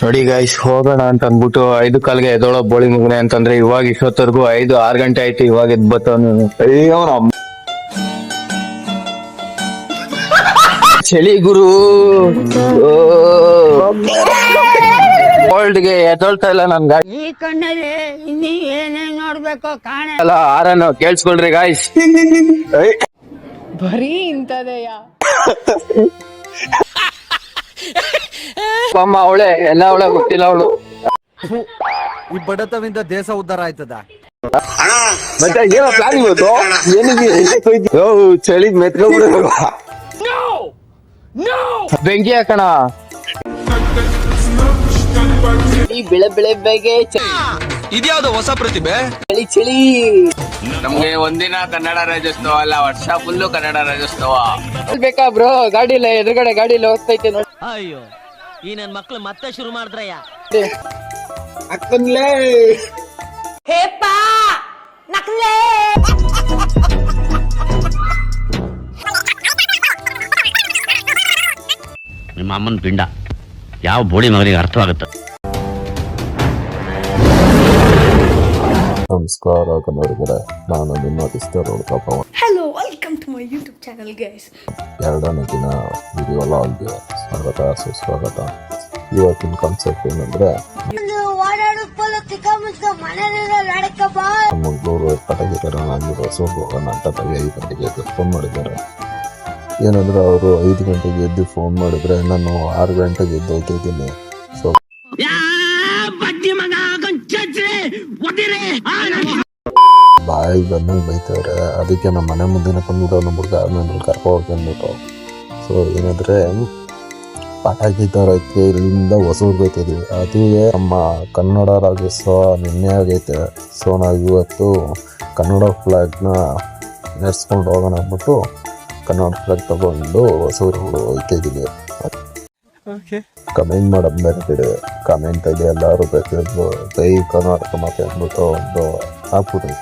ನೋಡಿ ಗೈಸ್ ಹೋಗೋಣ ಅಂತ ಅಂದ್ಬಿಟ್ಟು ಐದು ಕಾಲ್ಗೆ ಎದೊಳೋ ಬೋಳಿ ಮುಗ್ನೆ ಅಂತಂದ್ರೆ ಇವಾಗ ಇಷ್ಟೊತ್ತವರೆಗೂ ಐದು ಆರು ಗಂಟೆ ಆಯ್ತು ಇವಾಗ ಎದ್ ಬತ್ತವನು ಅಯ್ಯೋ ಚಳಿ ಗುರು. ಗೆ ಎದೊಳ್ತಾ ಇಲ್ಲ ನನ್ ಗಾಡಿ ಈ ಕಣ್ಣಲ್ಲಿ ಇನ್ನಿ ಏನೇನ್ ನೋಡ್ಬೇಕು ಕಾಣ. ಅಲ್ಲ ಆರನ್ನು ಕೇಳಿಸ್ಕೊಳ್ರಿ ಗಾಯ್ಸ್ ಬರೀ ಇಂಥದೆಯಾ? ಅಮ್ಮ ಅವಳೆ ಎಲ್ಲ ಅವಳೆ ಗೊತ್ತಿಲ್ಲ ಅವಳು. ಈ ಬಡತವಿಂದ ದೇಶ ಉದ್ಧಾರ ಆಯ್ತದ? ಮತ್ತೆ ಏನೋ ಪ್ಲಾನ್ ಇವತ್ತು ಏನಿಗೆ ಓ ಚಳಿ ಮೆತ್ಕೊಂಡ್ಬಿಡ ಬೆಂಕಿ ಹಾಕಣ. ಈ ಬೆಳೆ ಬೆಳೆ ಬೇಗೆ ಇದ್ಯಾವ್ದು ಹೊಸ ಪ್ರತಿಭೆ? ಚಳಿ ಚಳಿ. ನಮ್ಗೆ ಒಂದಿನ ಕನ್ನಡ ರಾಜ್ಯೋತ್ಸವ ಅಲ್ಲ ವರ್ಷ ಫುಲ್ಲು ಕನ್ನಡ ರಾಜ್ಯೋತ್ಸವ. ಬೇಕಾ ಬ್ರೋ ಗಾಡಿ ಇಲ್ಲ ಎದುರುಗಡೆ ಗಾಡಿ ಇಲ್ಲ ಹೋಗ್ತೈತೆ ನೋಡಿ. ಅಯ್ಯೋ ಈ ನನ್ ಮಕ್ಳು ಮತ್ತೆ ಶುರು ಮಾಡಿದ್ರಯ್ಯ. ಅಕ್ಕನ್ಲೇ. ಹೇಪಾ ನಕ್ಲೇ. ನಿಮ್ಮ ಅಮ್ಮನ ಪಿಂಡ ಯಾವ ಬೋಳಿ ಮಗನಿಗೆ ಅರ್ಥವಾಗುತ್ತೆ? ನಮಸ್ಕಾರ ಕನ್ನಡಿಗರ ನಾನು ನಿಮ್ಮ ಕಿಸ್ತರ್ ಪಾಪ hello welcome to my YouTube channel guys ಎರಡನೇ ದಿನ ವಿಡಿಯೋ ಲಾಗ್ಗೆ ಸ್ವಾಗತ ಸುಸ್ವಾಗತ. ಇವತ್ತಿನ ಕಾನ್ಸೆಪ್ಟ್ ಏನಂದ್ರೆ ಮಂಗಳೂರು ಪಟಗಿತರ ಆಗಿರೋ ಹೋಗೋಣ ಅಂತ ತಲೆ ಐದು ಗಂಟೆಗೆ ಎದ್ದು ಫೋನ್ ಮಾಡಿದ್ದಾರೆ. ಏನಂದ್ರೆ ಅವರು ಐದು ಗಂಟೆಗೆ ಎದ್ದು ಫೋನ್ ಮಾಡಿದ್ರೆ ನಾನು ಆರು ಗಂಟೆಗೆ ಎದ್ದು ಹೋಗ್ತಿದ್ದೀನಿ ಸೊ ಬಾಯಿ ಬಂದಂಗೆ ಬೈತವ್ರೆ. ಅದಕ್ಕೆ ನಮ್ಮ ಮನೆ ಮುಂದೆನೇ ಬಂದ್ಬಿಟ್ಟು ನಮ್ಮ ಹುಡುಗ ನನ್ನ ಕರ್ಕೊ ಹೋಗ್ತಂದ್ಬಿಟ್ಟು ಸೊ ಏನಂದ್ರೆ ಪಟಾಕಿ ತರಕ್ಕೆ ಇಲ್ಲಿಂದ ಹೊಸೂರ್ಗೆ ಹೋಗ್ತಿದ್ವಿ. ಅದುವೇ ನಮ್ಮ ಕನ್ನಡ ರಾಜ್ಯೋತ್ಸವ ನಿನ್ನೆ ಆಗೈತೆ. ಸೊ ನಾವು ಇವತ್ತು ಕನ್ನಡ ಫ್ಲಾಗ್ನ ನೆಡ್ಸ್ಕೊಂಡು ಹೋಗೋಣ ಅಂದ್ಬಿಟ್ಟು ಕನ್ನಡ ಫ್ಲಾಗ್ ತಗೊಂಡು ಹೊಸೂರು ಹೋಗ್ತಿದ್ದೀವಿ ಕಮೆಂಟ್ ಮಾಡೋದು ಬೇರೆ ಕಮೆಂಟ್ ಅಲ್ಲಿ ಎಲ್ಲರೂ ಬೇಕಿದ್ದು ಜೈ ಕರ್ನಾಟಕ ಮಾತೆ ಅಂದ್ಬಿಟ್ಟು ಒಂದು ಹಾಕ್ಬಿಟ್ರಿ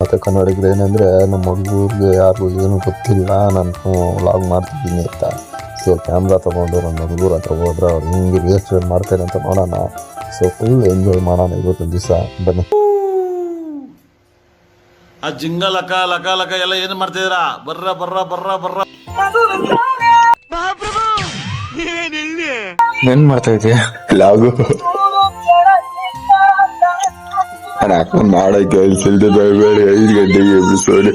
ಮತ್ತೆ ಕನ್ನಡಿಗರು ಏನಂದ್ರೆ ನಮ್ಮ ಹುಡುಗರಿಗೆ ಯಾರಿಗೂ ಏನು ಗೊತ್ತಿಲ್ಲ ನಾನು ಲಾಗ್ ಮಾಡ್ತಿದ್ದೀನಿ ಅಂತ. ಸೊ ಕ್ಯಾಮ್ರಾ ತಗೊಂಡು ನನ್ನ ಹುಡುಗರ ಹತ್ರ ಹೋದ್ರೆ ಅವ್ರು ಹಿಂಗೆ ರಿಯಾಕ್ಷನ್ ಮಾಡ್ತಾರೆ ಅಂತ ನೋಡೋಣ. ಸೊ ಫುಲ್ ಎಂಜಾಯ್ ಮಾಡೋಣ ಇವತ್ತೊಂದು ದಿವಸ. ಬನ್ನಿ. ಆ ಜಿಂಗ ಲಕ ಲಕ ಲಕ ಎಲ್ಲ ಏನು ಮಾಡ್ತಿದ್ದೀರಾ? ಬರ್ರ ಬರ್ರ ಬರ್ರ ಬರ್ರ. ಏನ್ ಮಾಡ್ತಾ ಇದೀಯ ಲಾಗು. ನಾನು ಅಕ್ಕ ಮಾಡೋ ಕೆಲಸ ಇಲ್ದೆ ಬೇಡ ಐದು ಗಂಟೆಗೆ ಎಪಿಸೋಡ್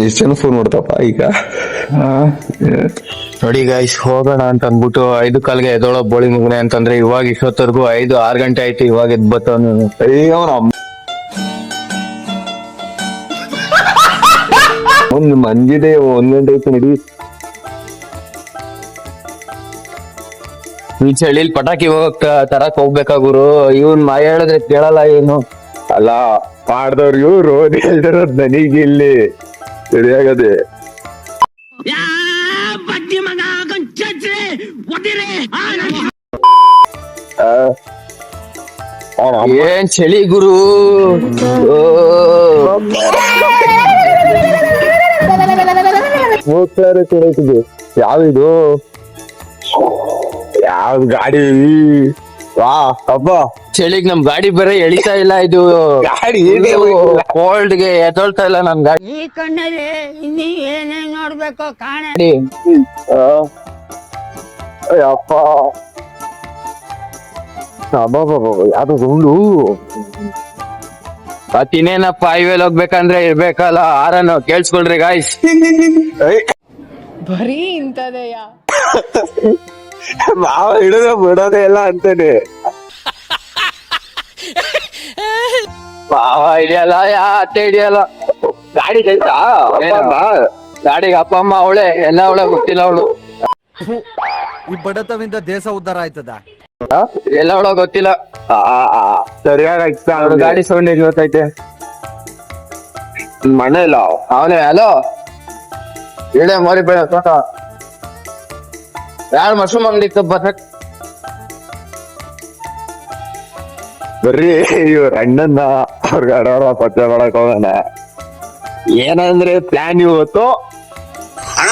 ಎಷ್ಟು ಜನ ಫೋನ್ ಮಾಡ್ತಪ್ಪ ಈಗ. ನೋಡಿ ಗೈಸ್ ಹೋಗೋಣ ಅಂತ ಅಂದ್ಬಿಟ್ಟು ಐದು ಕಾಲ್ಗೆ ಎದೊಳೋ ಬೋಳಿ ಮುಗ್ನೆ ಅಂತಂದ್ರೆ ಇವಾಗ ಇಷ್ಟೊತ್ತವರೆಗೂ ಐದು ಆರು ಗಂಟೆ ಆಯ್ತು ಇವಾಗ ಎದ್ ಬತ್ತವನು ಒಂದು ಮಂಜಿದೆ ಒಂದ್ ಗಂಟೆ ಆಯ್ತು ನಡಿ. ಈ ಚಳಿಲಿ ಪಟಾಕಿ ಹೋಗಕ್ ತರಕ್ ಹೋಗ್ಬೇಕಾ ಗುರು? ಇವನ್ ಮಾ ಹೇಳಿದ್ರೆ ಕೇಳಲ್ಲ ಏನು ಅಲ್ಲ ಮಾಡ್ದವ್ರು ಇವ್ರು ಹೇಳ್ತಿರೋದು ನನಗಿಲ್ಲಿ ಇಲ್ಲಿ ಸರಿಯಾಗದೆ. ಏನ್ ಚಳಿ ಗುರು? ಓ. ಹೋಗ್ತಾರೆ ಕೇಳ್ತಿದ್ದೆ ಯಾವಿದು ಯಾವ್ದು ಗಾಡಿ? ವಾ ಅಬ್ಬಾ. ಚಳಿಗ್ ನಮ್ ಗಾಡಿ ಬೇರೆ ಎಳಿತಾ ಇಲ್ಲ ಇದು. ಗಾಡಿ ಕೋಲ್ಡ್ಗೆ ಎದೊಳ್ತಾ ಇಲ್ಲ ನನ್ ಗಾಡಿ. ಈ ಕಣ್ಣಲ್ಲಿ ಇನ್ನೀ ಏನೇನ್ ನೋಡ್ಬೇಕೋ ಕಾಣ. ಅಪ್ಪ ಯಾವ್ದು ಗುಂಡು. ಮತ್ತಿನ್ನೇನಪ್ಪ ಹೈವೇಲ್ ಹೋಗ್ಬೇಕಂದ್ರೆ ಇರ್ಬೇಕಲ್ಲ ಆರನ್ನು ಕೇಳಿಸ್ಕೊಳ್ರಿ ಗಾಯ್ಸ್ ಬರೀ ಇಂಥದೆಯಾ? ಮಾವ ಹಿಡಿದ್ರೆ ಬಿಡೋದೇ ಇಲ್ಲ ಅಂತಾನೆ. ಬಾವ ಹಿಡಿಯಲ್ಲ ಯಾ ಅತ್ತೆ ಹಿಡಿಯಲ್ಲ ಗಾಡಿ ಕೈತಾ ಗಾಡಿಗೆ ಅಪ್ಪ ಅಮ್ಮ ಅವಳೆ ಎಲ್ಲ ಅವಳೆ ಗೊತ್ತಿಲ್ಲ ಅವಳು. ಈ ಬಡತವಿಂದ ದೇಶ ಉದ್ಧಾರ ಆಯ್ತದ? ಎಲ್ಲ ಅವಳ ಗೊತ್ತಿಲ್ಲ. ಸರಿಯಾಗಿ ಗಾಡಿ ಸೌಂಡ್ ಹೇಗೆ ಗೊತ್ತೈತೆ ಮನೆ ಇಲ್ಲ. ಅವನೇ ಹಲೋ? ಹೇಳ ಮರಿ ಬೇಡ ತೋಟ. ಯಾರು ಮಶ್ರೂಮ್ ಅಂಗಡಿ ಬರಕ್ ಬರ್ರಿ ಇವ್ರ ಅಣ್ಣನ್ನ ಅವ್ರಿಗೆ ಅಡವರ ಪರಿಚಯ ಮಾಡಕ್ ಹೋಗೋಣ ಏನಂದ್ರೆ ಪ್ಲಾನ್ ಇವತ್ತು? ಅಣ್ಣ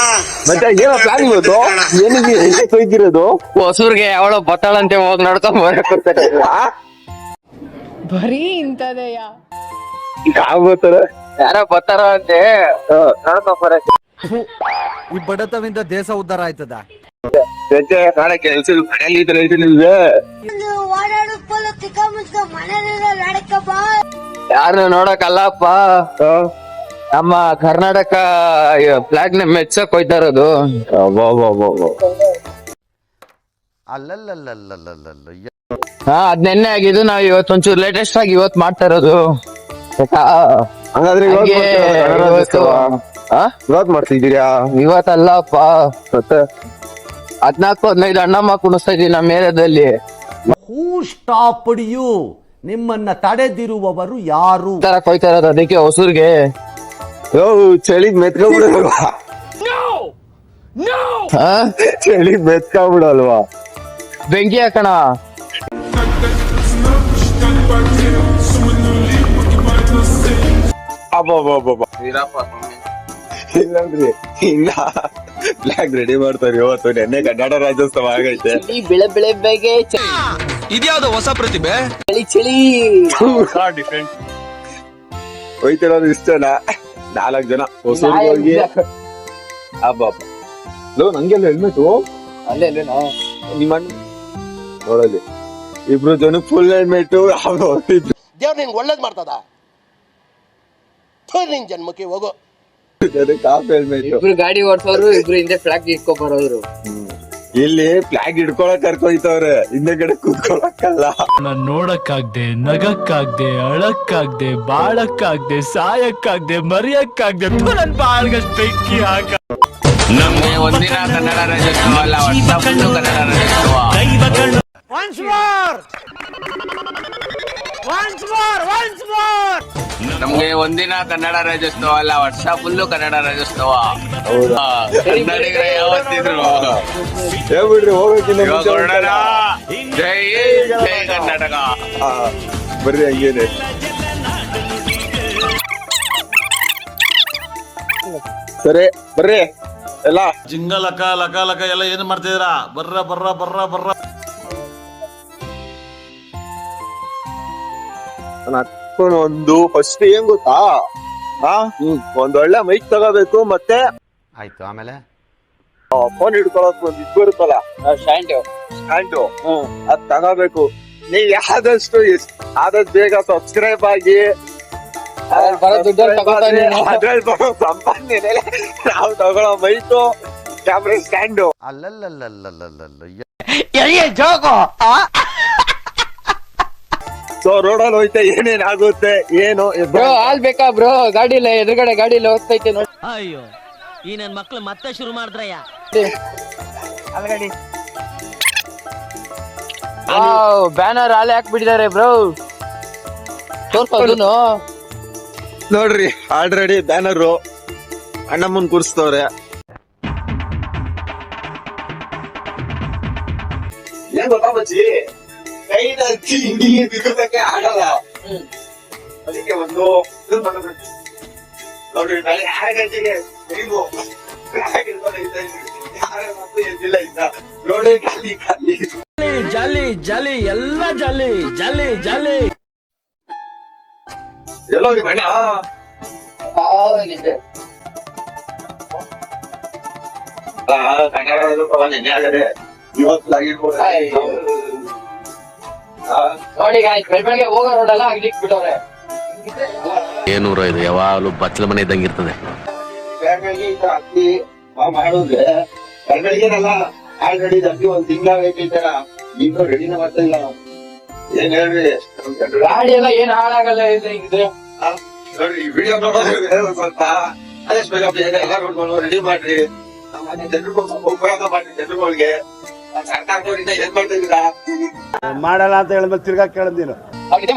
ಮತ್ತೆ ಏನೋ ಪ್ಲಾನ್ ಇವತ್ತು? ಏನಿಗೆ ಹೋಯ್ತಿರೋದು ಹೊಸೂರ್ಗೆ ಯಾವಳೋ ಬತ್ತಾಳಂತೆ ಹೋಗ್ ನೋಡ್ಕೊಂಡ್ ಬರಕ್ ಬರೀ ಇಂಥದೆಯಾ? ಯಾವತ್ತರ ಯಾರೋ ಬತ್ತಾರ ಅಂತೆ. ನೋಡ್ಕೊಂಡ್ ಬರಕ್. ಈ ಬಡತವಿಂದ ದೇಶ ಉದ್ಧಾರ ಆಯ್ತದ? ಜೊತೆ ನಾಳೆ ಕೆಲ್ಸ ಇದ್ರೆ ನಿಮ್ಗೆ ಯಾರನ್ನ ನೋಡಕ್ಕಲ್ಲಪ್ಪ. ನಮ್ಮ ಕರ್ನಾಟಕ ಫ್ಲಾಗ್ನ ಮೆಚ್ಚಕ್ ಹೋಯ್ತಾ ಇರೋದು. ಅಲ್ಲಲ್ಲಲ್ಲಲ್ಲಲ್ಲಲ್ಲ ಹಾ ಅದ್ ನೆನ್ನೆ ಆಗಿದ್ದು ನಾವ್ ಇವತ್ತು ಒಂಚೂರು ಲೇಟೆಸ್ಟ್ ಆಗಿ ಇವತ್ ಮಾಡ್ತಾ ಇರೋದು. ಹಂಗಾದ್ರೆ ಹಾಗೆ ಇವತ್ತು ಆ? ಇವತ್ತು ಮಾಡ್ತಿದ್ದೀರಾ? ಇವತ್ತಲ್ಲಪ್ಪ. ಹದ್ನಾಲ್ಕು ಹದಿನೈದು ಅಣ್ಣಮ್ಮ ಕುಣಿಸ್ತಾ ಇದ್ದೀನಿ ನಮ್ಮ ಏರಿಯಾದಲ್ಲಿ. ಹೂ ಸ್ಟಾಪ್ ಯು ನಿಮ್ಮನ್ನ ತಡೆದಿರುವವರು ಯಾರು? ತರ ಕೊಯ್ತಾರ ಇರೋದು ಅದಕ್ಕೆ ಹೊಸೂರ್ಗೆ. ಓ ಚಳಿಗ್ ಮೆತ್ಕೊಂಡ್ಬಿಡಲ್ವಾ ಹಾ? ಚಳಿಗ್ ಮೆತ್ಕೊಂಡ್ಬಿಡಲ್ವಾ ಬೆಂಕಿ ಹಾಕಣ. ಇಲ್ಲಂದ್ರಿ ಇನ್ನ ಬ್ಲಾಕ್ ರೆಡಿ ಮಾಡ್ತಾರೆ ಇವತ್ತು. ನೆನ್ನೆ ಕನ್ನಡ ರಾಜ್ಯೋತ್ಸವ ಆಗೈತೆ. ಬೆಳೆ ಬೆಳೆ ಬೇಗೆ ಇದ್ಯಾವ್ದು ಹೊಸ ಪ್ರತಿಭೆ? ಚಳಿ ಚಳಿ. ಹೋಯ್ತಿರೋದು ಇಷ್ಟನ ನಾಲ್ಕ್ ಜನ. ಹೊಸೂರಿಗೆ ಹೋಗಿ. ಹಬ್ಬ ಲೋ ನಂಗೆಲ್ಲ ಹೆಲ್ಮೆಟ್ ಅಲ್ಲೇ ಅಲ್ಲೇ ನಿಮ್ಮ ಅಣ್ಣ? ನೋಡಲಿ ಇಬ್ರು ಜನ ಫುಲ್ ಹೆಲ್ಮೆಟ್ ದೇವ್ರು ನಿಂಗೆ ಒಳ್ಳೇದ್ ಮಾಡ್ತದ? ನಿನ್ ಜನ್ಮಕ್ಕೆ ಹೋಗು. ಹೆಲ್ಮೆಟ್ ಇಬ್ರು ಗಾಡಿ ಓಡ್ಸೋರು ಇಬ್ರು ಹಿಂದೆ ಫ್ಲಾಗ್ ಇಟ್ಕೊ ಬರೋರು ಇಲ್ಲಿ ಫ್ಲಾಗ್ ಹಿಡ್ಕೊಳಕ್ ಕರ್ಕೊಯ್ತವ್ರೆ. ಹಿಂದೆ ಕಡೆ ಕೂತ್ಕೊಳಕ್ಕಲ್ಲ. ನಾನ್ ನೋಡಕ್ಕಾಗ್ದೆ ನಗಕ್ಕಾಗ್ದೆ ಅಳಕ್ಕಾಗ್ದೆ ಬಾಳಕ್ಕಾಗ್ದೆ ಸಾಯಕ್ಕಾಗ್ದೆ ಮರಿಯಕ್ಕಾಗ್ದೆ ನನ್ ಬಾಳ್ಗಷ್ಟ್ ಬೆಂಕಿ ಹಾಕ ನಮ್ಗೆ ಒಂದಿನ ಕನ್ನಡ ರಾಜ್ಯೋತ್ಸವ ಅಲ್ಲ ಫುಲ್ಲು ಕನ್ನಡ ರಾಜ್ಯೋತ್ಸವ ನಮ್ಗೆ ಒಂದಿನ ಕನ್ನಡ ರಾಜ್ಯೋತ್ಸವ ಅಲ್ಲ ವರ್ಷ ಫುಲ್ಲು ಕನ್ನಡ ರಾಜ್ಯೋತ್ಸವ. ಕನ್ನಡಿಗರ ಕನ್ನಡಿಗರೇ ಯಾವತ್ತಿದ್ರು. ಹೇಳ್ಬಿಡ್ರಿ ಹೋಗಕ್ಕಿಂತ ಇವಾಗ ಹೊರಡೋಣ. ಜೈ ಜೈ ಕರ್ನಾಟಕ ಬರ್ರಿ ಹಂಗೇನೆ ಸರಿ ಬರ್ರಿ. ಎಲ್ಲ? ಜಿಂಗ ಲಕ ಲಕ ಲಕ ಎಲ್ಲ ಏನ್ ಮಾಡ್ತಿದ್ರ ಬರ್ರ ಬರ್ರ ಬರ್ರ ಬರ್ರ. ನಾನು ಹತ್ಕೊಂಡು ಒಂದು ಫಸ್ಟ್ ಏನ್ ಗೊತ್ತಾ? ಹಾ ಒಂದ್ ಒಳ್ಳೆ ಮೈಕ್ ತಗೋಬೇಕು ಮತ್ತೆ ಆಯ್ತು ಆಮೇಲೆ? ಫೋನ್ ಹಿಡ್ಕೊಳಕ್ ಒಂದ್ ಇದ್ ಬರುತ್ತಲ್ಲ? ಹ್ಯಾಂಡು ಅದ್ ತಗೋಬೇಕು. ನೀವ್ ಯಾವ್ದಷ್ಟು ಎಷ್ಟ್ ಆದಷ್ಟು ಬೇಗ ಸಬ್ಸ್ಕ್ರೈಬ್ ಆಗಿ ಅದ್ರಲ್ಲಿ ಬರೋ ಸಂಪಾದನೆ ನಾವು ತಗೊಳ್ಳೋ ಮೈಕು ಕ್ಯಾಮ್ರಾ ಸ್ಟ್ಯಾಂಡು ಅಲ್ಲಲ್ಲಲ್ಲಲ್ಲಲ್ಲಲ್ಲ ಸೊ ರೋಡಲ್ಲಿ ಹೋಯ್ತಾ ಏನೇನ್ ಆಗುತ್ತೆ ಏನು ಬ್ರೋ ಹಾಲ್ ಬೇಕಾ ಬ್ರೋ ಗಾಡಿ ಇಲ್ಲ ಎದುರುಗಡೆ ಗಾಡಿ ಇಲ್ಲ ಹೋಗ್ತೈತೆ ನೋಡಿ. ಅಯ್ಯೋ ಈ ನನ್ ಮಕ್ಳು ಮತ್ತೆ ಶುರು ಮಾಡಿದ್ರಯ್ಯ? ಬ್ಯಾನರ್ ಹಾಲೆ ಹಾಕ್ಬಿಟ್ಟಿದ್ದಾರೆ ಬ್ರೋ ತೋರ್ಸೋದು ನೋಡ್ರಿ ಆಲ್ರೆಡಿ ಬ್ಯಾನರು ಅಣ್ಣಮ್ಮನ್ ಕೂರಿಸ್ತವ್ರೆ. ಏನ್ ಗೊತ್ತಾ ಬಚ್ಚಿ ಕೈನ ಹಿಂಗಿ ಬಿದ್ದಕ್ಕೆ ಆಗಲ್ಲ ಅದಕ್ಕೆ ಒಂದು ಮಾಡ್ಬೇಕು. ನೋಡ್ರಿ ನಾಳೆ ಆರು ಗಂಟೆಗೆ ನೀವು ನೋಡಿ ಖಾಲಿ ಖಾಲಿ ಜಾಲಿ ಜಾಲಿ ಎಲ್ಲ ಜಾಲಿ ಜಾಲಿ ಜಾಲಿ ಎಲ್ಲೋ ಆ, ಕನ್ನಡ. ಇವತ್ತು ಆಗಿರ್ಬೋದು. ನೋಡಿ ಬೆಳಗ್ಗೆ ಹೋಗೋ ರೋಡ್ ಎಲ್ಲ ಆಗ್ಲಿಕ್ ಬಿಟ್ಟವ್ರೆ. ಏನೂರ ಇದು ಯಾವಾಗಲೂ ಬಚ್ಚಲ ಮನೆ ಇದ್ದಂಗೆ ಇರ್ತದೆ. ಮಾಡಿದ್ರೆ ಆಲ್ರೆಡಿ ಒಂದ್ ಇನ್ನೂ ರೆಡಿನ ಮಾಡ್ತಾ ಇಲ್ಲ ಏನ್ ಹೇಳ್ರಿ? ಗಾಡಿ ಎಲ್ಲ ಏನ್ ಹಾಳಾಗಲ್ಲ ನೋಡ್ರಿ ವಿಡಿಯೋ ನೋಡೋದು ಸ್ವಲ್ಪ ಎಲ್ಲ ನೋಡ್ಕೊಂಡು ರೆಡಿ ಮಾಡ್ರಿ. ನಮ್ಮ ಮನೆ ಉಪಯೋಗ ಮಾಡ್ರಿ ಜನರುಗಳಿಗೆ. ಮಾಡಲ್ಲ ಅಂತ ಹೇಳಿದ್ಮೇಲೆ ತಿರ್ಗಾ ಕೇಳದ್ ನೀನು. ಅವ್ರು ಇದೇ